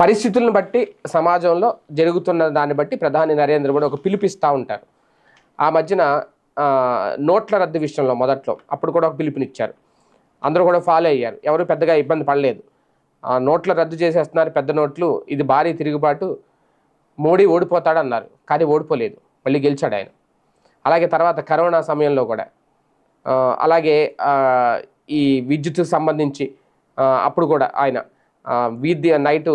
పరిస్థితులను బట్టి సమాజంలో జరుగుతున్న దాన్ని బట్టి ప్రధాని నరేంద్ర మోడీ ఒక పిలుపిస్తూ ఉంటారు. ఆ మధ్యన నోట్ల రద్దు విషయంలో మొదట్లో అప్పుడు కూడా ఒక పిలుపునిచ్చారు. అందరూ కూడా ఫాలో అయ్యారు. ఎవరు పెద్దగా ఇబ్బంది పడలేదు. ఆ, నోట్ల రద్దు చేసేస్తున్నారు పెద్ద నోట్లు ఇది భారీ తిరుగుబాటు మోడీ ఓడిపోతాడు అన్నారు కానీ ఓడిపోలేదు. మళ్ళీ గెలిచాడు ఆయన. అలాగే తర్వాత కరోనా సమయంలో కూడా. అలాగే ఈ విద్యుత్కు సంబంధించి అప్పుడు కూడా ఆయన వీధి నైట్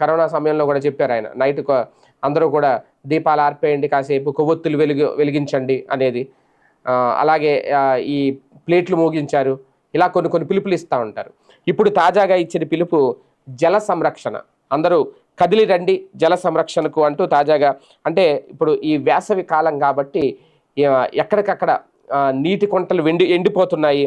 కరోనా సమయంలో కూడా చెప్పారు ఆయన. నైట్ అందరూ కూడా దీపాలు ఆర్పేయండి కాసేపు కొవ్వొత్తులు వెలుగు వెలిగించండి అనేది. అలాగే ఈ ప్లేట్లు మోగించారు. ఇలా కొన్ని కొన్ని పిలుపులు ఇస్తూ ఉంటారు. ఇప్పుడు తాజాగా ఇచ్చిన పిలుపు జల సంరక్షణ. అందరూ కదిలి రండి జల సంరక్షణకు అంటూ తాజాగా అంటే ఇప్పుడు ఈ వేసవి కాలం కాబట్టి ఎక్కడికక్కడ నీటి కుంటలు వెండి ఎండిపోతున్నాయి.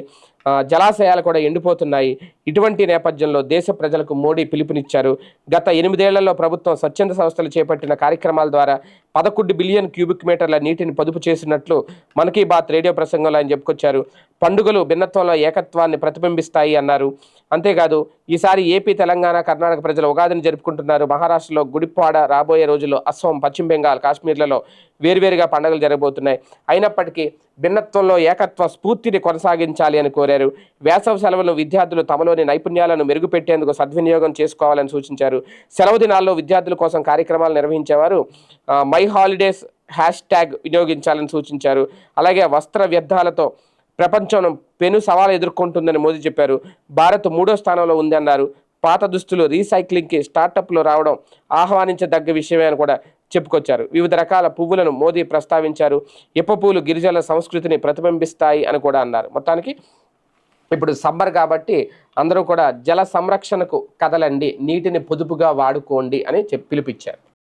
జలాశయాలు కూడా ఎండిపోతున్నాయి. ఇటువంటి నేపథ్యంలో దేశ ప్రజలకు మోడీ పిలుపునిచ్చారు. గత ఎనిమిదేళ్ళలో ప్రభుత్వం స్వచ్ఛంద సంస్థలు చేపట్టిన కార్యక్రమాల ద్వారా పదకొండు బిలియన్ క్యూబిక్ మీటర్ల నీటిని పొదుపు చేసినట్లు మన్ కీ బాత్ రేడియో ప్రసంగంలో ఆయన చెప్పుకొచ్చారు. పండుగలు భిన్నత్వంలో ఏకత్వాన్ని ప్రతిబింబిస్తాయి అన్నారు. అంతేకాదు ఈసారి ఏపీ తెలంగాణ కర్ణాటక ప్రజలు ఉగాదిని జరుపుకుంటున్నారు. మహారాష్ట్రలో గుడిపాడ రాబోయే రోజుల్లో అస్సాం పశ్చిమ బెంగాల్ కాశ్మీర్లలో వేరువేరుగా పండుగలు జరగబోతున్నాయి. అయినప్పటికీ భిన్నత్వంలో ఏకత్వ స్ఫూర్తిని కొనసాగించాలి అని కోరారు. వేసవ సెలవులను విద్యార్థులు తమలోని నైపుణ్యాలను మెరుగుపెట్టేందుకు సద్వినియోగం చేసుకోవాలని సూచించారు. సెలవు దినాల్లో విద్యార్థుల కోసం కార్యక్రమాలు నిర్వహించేవారు మై హాలిడేస్ హ్యాష్ ట్యాగ్ వినియోగించాలని సూచించారు. అలాగే వస్త్ర వ్యర్థాలతో ప్రపంచం పెను సవాలు ఎదుర్కొంటుందని మోదీ చెప్పారు. భారత్ మూడో స్థానంలో ఉందన్నారు. పాత దుస్తులు రీసైక్లింగ్కి స్టార్టప్లు రావడం ఆహ్వానించదగ్గ విషయమే అని కూడా చెప్పుకొచ్చారు. వివిధ రకాల పువ్వులను మోదీ ప్రస్తావించారు. ఇప్ప పూలు గిరిజనుల సంస్కృతిని ప్రతిబింబిస్తాయి అని కూడా అన్నారు. మొత్తానికి ఇప్పుడు సమ్మర్ కాబట్టి అందరూ కూడా జల సంరక్షణకు కదలండి నీటిని పొదుపుగా వాడుకోండి అని చెప్పి పిలిపించారు.